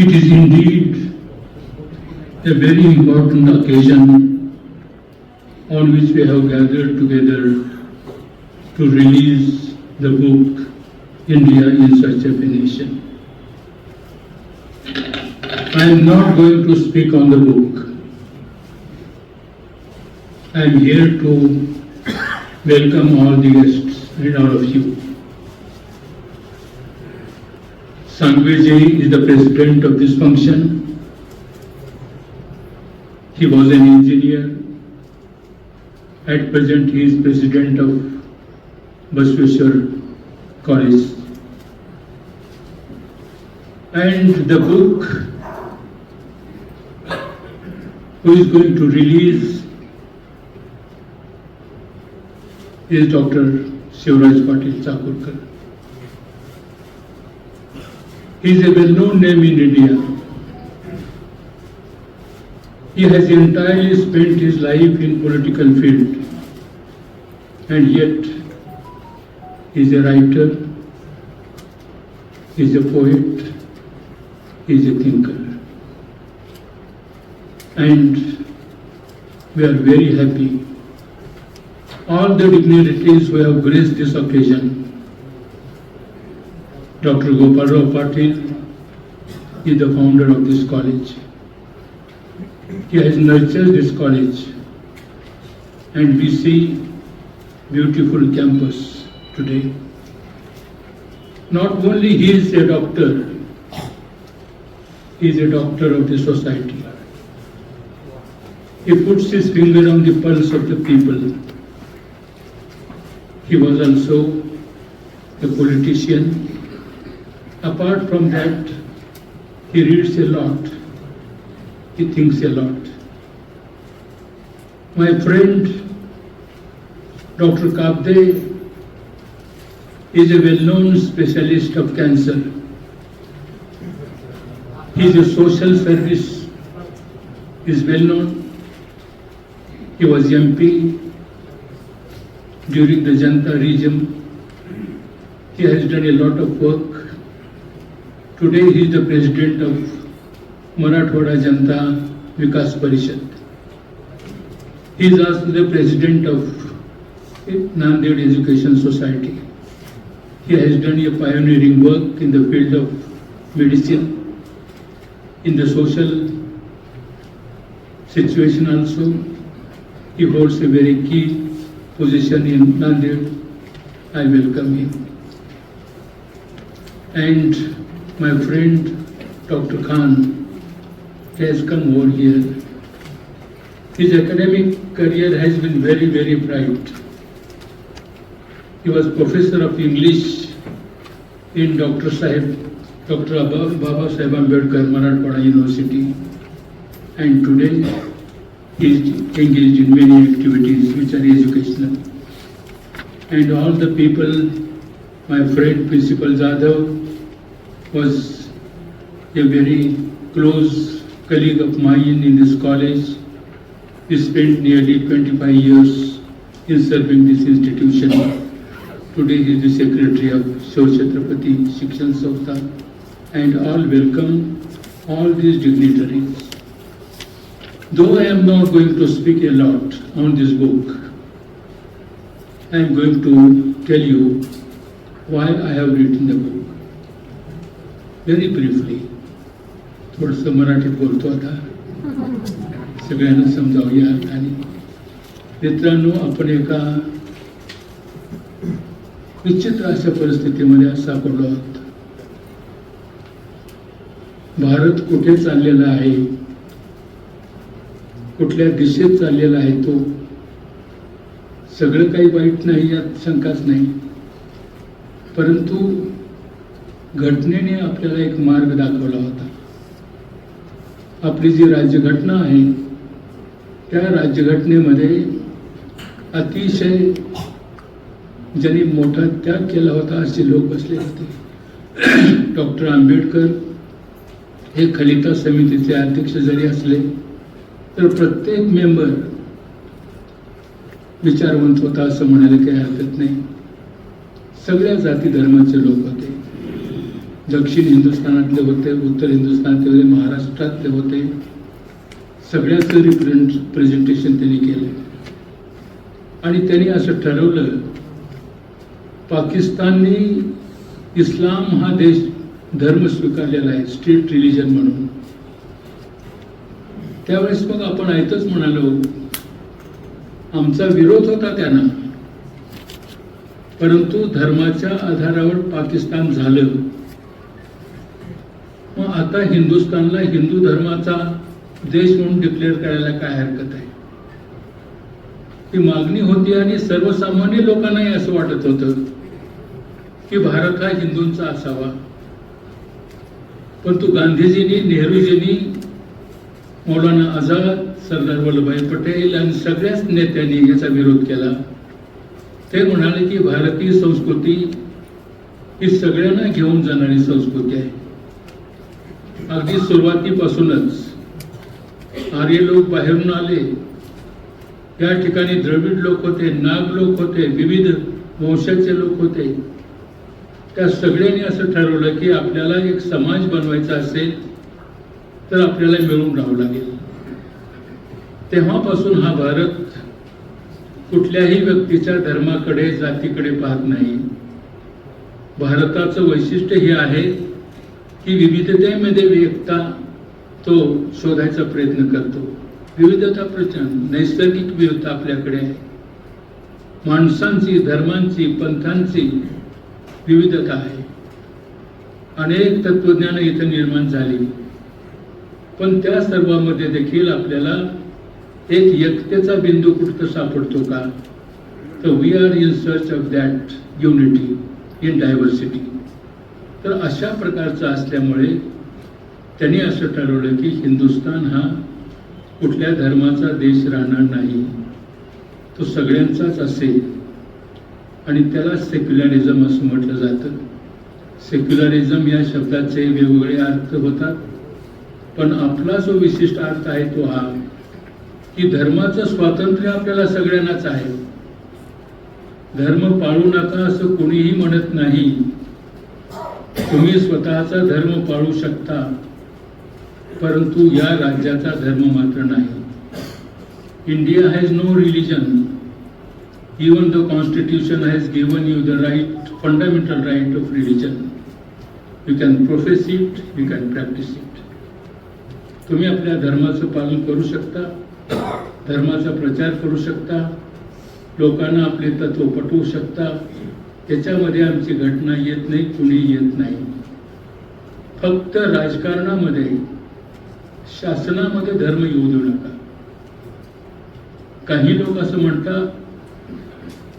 It is indeed a very important occasion on which we have gathered together to release the book India in Search of a Nation. I am not going to speak on the book. I am here to welcome all the guests and all of you. Sangviji is the president of this function. He was an engineer. At present, he is president of Basveshwar College. And the book who is going to release is Dr. Shivraj Patil Chakurkar. He is a well-known name in India. He has entirely spent his life in political field and yet he is a writer, he is a poet, he is a thinker. And we are very happy. All the dignitaries who have graced this occasion Dr. Gopal Rao Patil is the founder of this college. He has nurtured this college and we see beautiful campus today. Not only he is a doctor, he is a doctor of the society. He puts his finger on the pulse of the people. He was also a politician Apart from that, he reads a lot, he thinks a lot. My friend Dr. Kabde is a well-known specialist of cancer. His social service is well known. He was MP during the Janta regime. He has done a lot of work Today he is the president of Marathwada Janta Vikas Parishad. He is also the president of Nanded Education Society. He has done a pioneering work in the field of medicine, in the social situation also. He holds a very key position in Nanded. I welcome him. And my friend Dr. Khan has come over here. His academic career has been very, very bright. He was professor of English in Dr. Sahib, Dr. Baba Sahib Ambedkar Marathwada University. And today he is engaged in many activities which are educational. And all the people, my friend Principal Jadhav, was a very close colleague of mine in this college. He spent nearly 25 years in serving this institution. Today he is the secretary of Shiv Chhatrapati Shikshan Samstha and all welcome all these dignitaries. Though I am not going to speak a lot on this book, I am going to tell you why I have written the book. Very briefly थोडंसं मराठीत बोलतो आता. सगळ्यांना समजावूया अर्थाने मित्रांनो आपण एका विचित्र अशा परिस्थितीमध्ये सापडलो आहोत. भारत कुठे चाललेला आहे? कुठल्या दिशेत चाललेला आहे तो? सगळं काही वाईट नाही यात शंकाच नाही. परंतु घटनेने आपल्याला एक मार्ग दाखवला होता. आपली जी राज्यघटना आहे त्या राज्यघटनेमध्ये अतिशय ज्यांनी मोठा त्याग केला होता असे लोक बसले होते. डॉक्टर आंबेडकर हे खलिता समितीचे अध्यक्ष जरी असले तर प्रत्येक मेंबर विचारवंत होता असं म्हणायला काही हरकत नाही. सगळ्या जाती धर्माचे लोक होते. दक्षिण हिंदुस्थानातले होते उत्तर हिंदुस्थानातले होते महाराष्ट्रातले होते. सगळ्याचं रिप्रेझेंट प्रेझेंटेशन त्यांनी केलं. आणि त्यांनी असं ठरवलं पाकिस्ताननी इस्लाम हा देश धर्म स्वीकारलेला आहे स्ट्रीट रिलिजन म्हणून. त्यावेळेस मग आपण ऐकच म्हणालो आमचा विरोध होता त्यांना. परंतु धर्माच्या आधारावर पाकिस्तान झालं. आता हिंदुस्थानला हिंदू धर्माचा देश म्हणून डिक्लेअर करायला काय हरकत आहे? ही मागणी होती आणि सर्वसामान्य लोकांनाही असं वाटत होतं की भारत हा हिंदूंचा असावा. परंतु गांधीजींनी नेहरूजींनी मौलाना आझाद सरदार वल्लभभाई पटेल आणि सगळ्याच नेत्यांनी याचा विरोध केला. ते म्हणाले की भारतीय संस्कृती ही सगळ्यांना घेऊन जाणारी संस्कृती आहे. अगदी सुरुवातीपासूनच आर्य लोक बाहेरून आले. या ठिकाणी द्रविड लोक होते नाग लोक होते विविध वंशाचे लोक होते. त्या सगळ्यांनी असं ठरवलं की आपल्याला एक समाज बनवायचा असेल तर आपल्याला मिळून राहावं लागेल. तेव्हापासून हा भारत कुठल्याही व्यक्तीच्या धर्माकडे जातीकडे पाहत नाही. भारताचं वैशिष्ट्य हे आहे की विविधतेमध्ये एकता तो शोधायचा प्रयत्न करतो. विविधता प्रचंड नैसर्गिक विविधता आपल्याकडे आहे. माणसांची धर्मांची पंथांची विविधता आहे. अनेक तत्वज्ञान इथं निर्माण झाली. पण त्या सर्वांमध्ये देखील आपल्याला एक एकतेचा बिंदू कुठं सापडतो का? तर we are in search of that unity in diversity तर अशा प्रकारचं असल्यामुळे त्यांनी असं ठरवलं की हिंदुस्थान हा कुठल्या धर्माचा देश राहणार नाही. तो सगळ्यांचाच असेल. आणि त्याला सेक्युलरिझम असं म्हटलं जातं. सेक्युलरिझम या शब्दाचे वेगवेगळे अर्थ होतात. पण आपला जो विशिष्ट अर्थ आहे तो हा की धर्माचं स्वातंत्र्य आपल्याला सगळ्यांनाच आहे. धर्म पाळू नका असं कोणीही म्हणत नाही. तुम्ही स्वतःचा धर्म पाळू शकता परंतु या राज्याचा धर्म मात्र नाही. India has no religion even the constitution has given you the right fundamental right of religion you can profess it you can practise it तुम्ही आपल्या धर्माचं पालन करू शकता धर्माचा प्रचार करू शकता लोकांना आपले तत्व पटवू शकता त्याच्यामध्ये आमची घटना येत नाही कुणी येत नाही. फक्त राजकारणामध्ये शासनामध्ये धर्म येऊ देऊ नका. काही लोक असं म्हणतात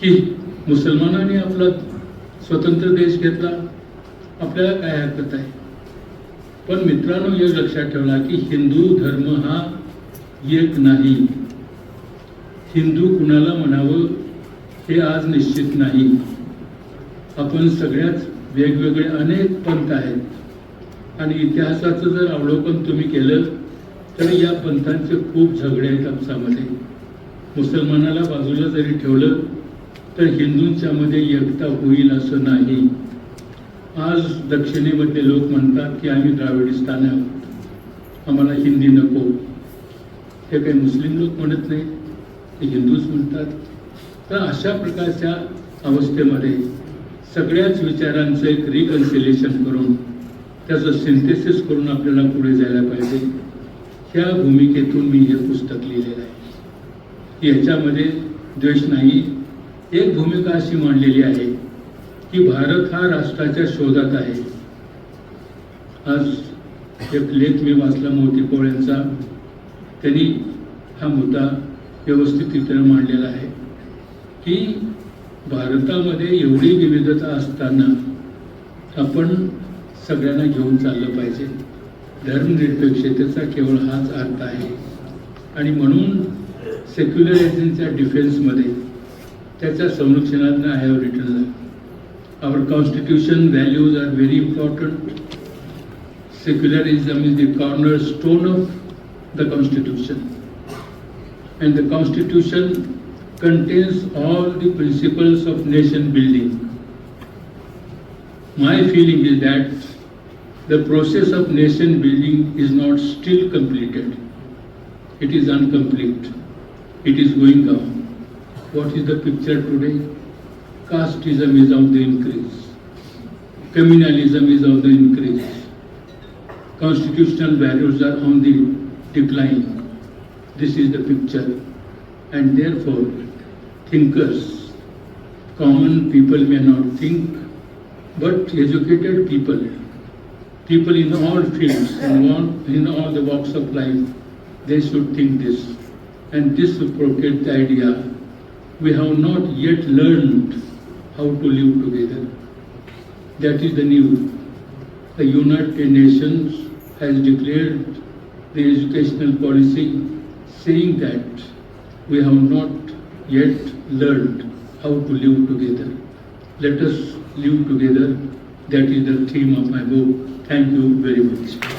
की मुसलमानांनी आपला स्वतंत्र देश घेतला आपल्याला काय हरकत आहे? पण मित्रांनो हे लक्षात ठेवला की हिंदू धर्म हा एक नाही. हिंदू कुणाला म्हणावं हे आज निश्चित नाही. आपण सगळ्याच वेगवेगळे अनेक पंथ आहेत. आणि इतिहासाचं जर अवलोकन तुम्ही केलं तर या पंथांचे खूप झगडे आहेत आपसामध्ये मुसलमानाला बाजूला जरी ठेवलं तर हिंदूंच्या मध्ये एकता होईल असं नाही. आज दक्षिणेमध्ये लोक म्हणतात की आम्ही द्राविडिस्तान आहोत. आम्हाला हिंदी नको. हे काही मुस्लिम लोक म्हणत नाही ते हिंदूच म्हणतात. तर अशा प्रकारच्या अवस्थेमध्ये सगळ्याच विचारांचं एक रिकन्सिलेशन करून त्याचं सिंथेसिस करून आपल्याला पुढे जायला पाहिजे. ह्या भूमिकेतून मी हे पुस्तक लिहिलेलं आहे. याच्यामध्ये द्वेष नाही. एक भूमिका अशी मांडलेली आहे की भारत हा राष्ट्राच्या शोधात आहे. आज एक लेख मी वाचला मोती पोळ्यांचा त्यांनी हा मुद्दा व्यवस्थितरित्या मांडलेला आहे की भारतामध्ये एवढी विविधता असताना आपण सगळ्यांना घेऊन चाललं पाहिजे. धर्मनिरपेक्षतेचा केवळ हाच अर्थ आहे. आणि म्हणून सेक्युलरिझमच्या डिफेन्समध्ये त्याच्या संरक्षणातनं I have written our constitution values are very important secularism is the corner stone of the constitution and the constitution contains all the principles of nation building. My feeling is that The process of nation building is not still completed. It is incomplete. It is going on. What is the picture today? Casteism is on the increase. Communalism is on the increase. Constitutional values are on the decline. This is the picture. And therefore, thinkers, common people may not think, but educated people, people in all fields, in all, in all the walks of life, they should think this. And propagate the idea we have not yet learned how to live together. That is the new. The United Nations has declared the educational policy saying that we have not yet learned how to live together. Let us live together. That is the theme of my book. Thank you very much.